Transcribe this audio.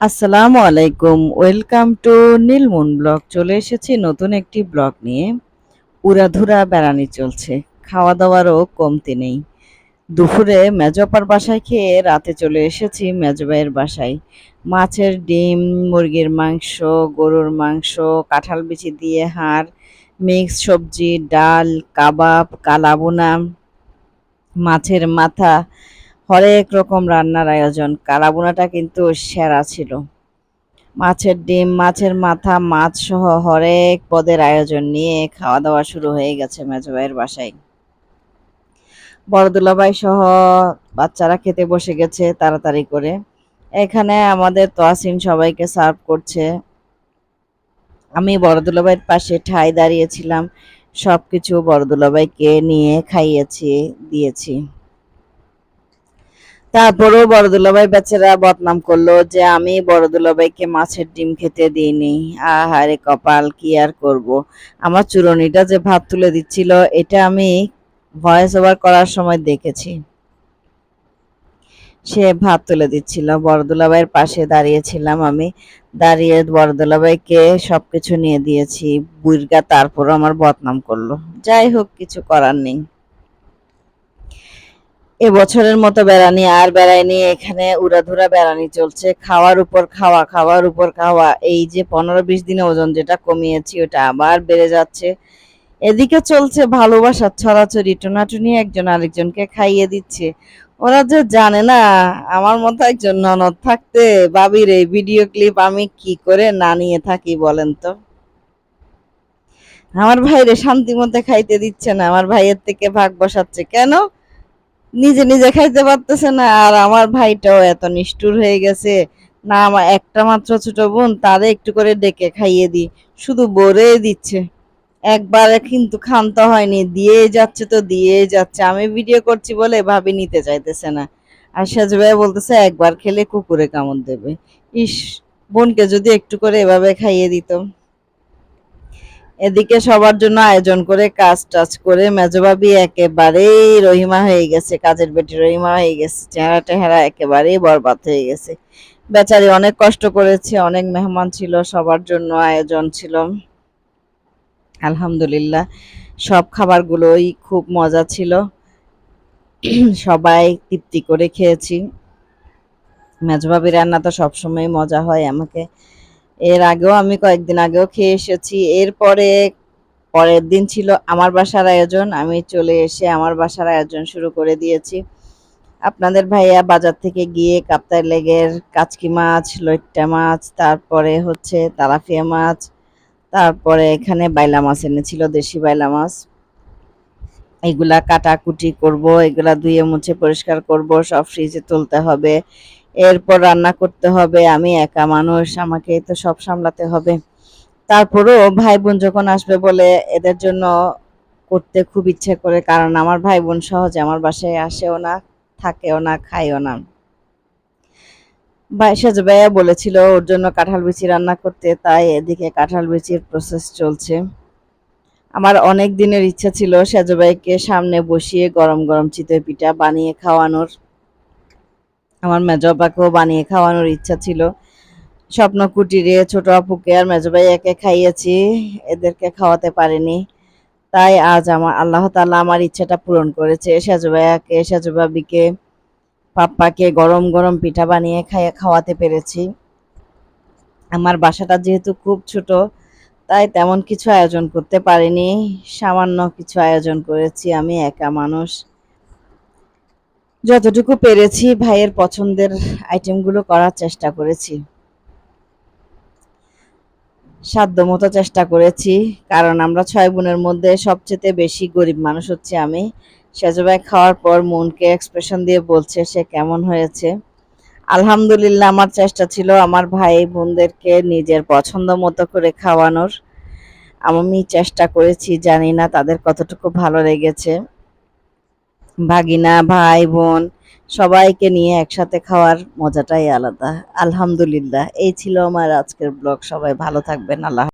আসসালামু আলাইকুম। Welcome to Neelmoon blog. চলে এসেছি নতুন একটি ব্লগ নিয়ে। উড়াধুরা বেড়ানি চলছে। খাওয়া দাওয়ারও কমতি নেই। দুপুরে মেজপার বাসায় খেয়ে রাতে চলে এসেছি মেজবাইয়ের বাসায়। মাছের ডিম, মুরগির মাংস, গরুর মাংস, কাঁঠাল বিচি দিয়ে হাড়, মিক্স সবজি, ডাল, কাবাব কালাবোনা মাছের মাথা হরেক রকম রান্নার আয়োজন। কালাবোনাটা কিন্তু সেরা ছিল। মাছের ডিম, মাছের মাথা মাছ সহ হরেক পদের আয়োজন নিয়ে খাওয়া দাওয়া শুরু হয়ে গেছে মেজো ভাইয়ের বাসায়। বড়দুলাভাই সহ বাচ্চারা খেতে বসে গেছে তাড়াতাড়ি করে। এখানে আমাদের তোয়াসিন সবাইকে সার্ভ করছে। আমি বড়দুলাভাইয়ের পাশে ঠাই দাঁড়িয়েছিলাম। সব কিছু বড়দুলাভাইকে নিয়ে খাইয়েছি, দিয়েছি। তারপরেও বড়দুলাভাই বেচারা বদনাম করল যে আমি বড়দুলাভাইকে মাছের ডিম খেতে দিইনি। আহারে কপাল, কি আর করব? আমার চুরনিটা যে ভাত তুলে দিচ্ছিল, এটা আমি ভয়েস ওভার করার সময় দেখেছি। সে ভাত তুলে দিচ্ছিল। বড়দুলাভাইয়ের পাশে দাঁড়িয়েছিলাম আমি। দাঁড়িয়ে বড়দুলাভাইকে সবকিছু নিয়ে দিয়েছি। বুইরগা তারপরও আমার বদনাম করল। যাই হোক, কিছু করার নেই। এবছরের মতো বেড়ানি আর বেড়ায়নি এখানে উড়াধুরা বেড়ানি চলছে। খাওয়ার উপর খাওয়া, খাওয়ার উপর খাওয়া। এই যে পনেরো বিশ দিনে ওজন যেটা কমিয়েছি, ওটা আবার বেড়ে যাচ্ছে। এদিকে চলছে ভালোবাসার ছড়াছড়ি। টোনাটুনি একজন আরেকজনকে খাইয়ে দিচ্ছে। ওরা যে জানে না, আমার মতো একজন ননদ থাকতে বাবির এই ভিডিও ক্লিপ আমি কি করে না নিয়ে থাকি বলেন তো? আমার ভাইরে শান্তি মতে খাইতে দিচ্ছে না, আমার ভাইয়ের থেকে ভাগ বসাচ্ছে। কেন? নিজে নিজে খাইতে পারতেছে না, আর আমার ভাইটাও এত নিষ্ঠুর হয়ে গেছে। না, আমার একটা মাত্র ছোট বোন, তারে একটু করে ডেকে খাইয়ে দিই। শুধু বরে দিচ্ছে। একবারে কিন্তু ক্ষান্ত হয়নি দিয়ে যাচ্ছে তো দিয়ে যাচ্ছে। আমি ভিডিও করছি বলে ভাবি নিতে চাইতেছে না। আর সেজ ভাই বলতেছে, একবার খেলে কুকুরে কামড় দেবে। ইস, বোনকে যদি একটু করে এভাবে খাইয়ে দিত। এদিকে সবার জন্য আয়োজন করে কাজ টাজ করে মেজবাবি একেবারেই রহিমা হয়ে গেছে, কাজের বেটি রহিমা হয়ে গেছে, চেহারা টেহারা একেবারেই বরবাদ হয়ে গেছে। বেচারি অনেক কষ্ট করেছে, অনেক মেহমান ছিল, সবার জন্য আয়োজন ছিল। আলহামদুলিল্লাহ, সব খাবারগুলোই খুব মজা ছিল। সবাই তৃপ্তি করে খেয়েছি। মেজবাবি রান্না তো সবসময় মজা হয় আমাকে। এর আগেও আমি কয়েকদিন আগেও খেয়ে এসেছি। এরপরে পরের দিন ছিল আমার বাসার আয়োজন। আমি চলে এসে আমার বাসার আয়োজন শুরু করে দিয়েছি। আপনাদের ভাইয়া বাজার থেকে গিয়ে কাপ্তাই লেগের কাচকি মাছ, লইট্টা মাছ, তারপরে হচ্ছে তালাফিয়া মাছ, তারপরে এখানে বাইলা মাছ এনেছিল, দেশি বাইলা মাছ। এগুলা কাটাকুটি করব, এগুলা ধুয়ে মুছে পরিষ্কার করব, সব ফ্রিজে তুলতে হবে। এরপর রান্না করতে হবে, আমি একা মানুষ, আমাকে তো সব সামলাতে হবে। তারপরও ভাই বোন যখন আসবে বলে এদের জন্য করতে খুব ইচ্ছে করে, কারণ আমার ভাই বোন সহজে আমার বাসায় আসেও না, থাকেও না, খায়ও না। সাজু ভাইয়া বলেছিল ওর জন্য কাঁঠাল বিচি রান্না করতে, তাই এদিকে কাঁঠাল বিচির প্রসেস চলছে। আমার অনেক দিনের ইচ্ছা ছিল সাজু সামনে বসিয়ে গরম গরম চিতই পিঠা বানিয়ে খাওয়ানোর। আমার মেজবাকেও বানিয়ে খাওয়ানোর ইচ্ছা ছিল। স্বপ্ন কুটিরে ছোট আপুকে আর মেজো ভাইয়াকে খাইয়েছি, এদেরকে খাওয়াতে পারিনি। তাই আজ আমার আল্লাহ তাআলা আমার ইচ্ছাটা পূরণ করেছে। সাজু ভাইয়াকে, সাজু ভাবিকে, পাপ্পাকে গরম গরম পিঠা বানিয়ে খাইয়ে খাওয়াতে পেরেছি। আমার বাসাটা যেহেতু খুব ছোট, তাই তেমন কিছু আয়োজন করতে পারিনি। সামান্য কিছু আয়োজন করেছি আমি একা মানুষ। যতটুকু পেরেছি ভাইয়ের পছন্দের আইটেমগুলো করার চেষ্টা করেছি। সাধ্য মতো চেষ্টা করেছি, কারণ আমরা ছয় বোনের মধ্যে সবচেয়ে বেশি গরিব মানুষ হচ্ছে আমি। সেজো ভাই খাওয়ার পর মনকে এক্সপ্রেশন দিয়ে বলছে সে কেমন হয়েছে। আলহামদুলিল্লাহ, আমার চেষ্টা ছিল আমার ভাই বোনদেরকে নিজের পছন্দ মতো করে খাওয়ানোর। আমি চেষ্টা করেছি, জানি না তাদের কতটুকু ভালো লেগেছে। ভাগিনা, ভাই, বোন সবাইকে নিয়ে একসাথে খাওয়ার মজাটাই আলাদা। আলহামদুলিল্লাহ। এই ছিল আমার আজকের ব্লগ। সবাই ভালো থাকবেন। আল্লাহ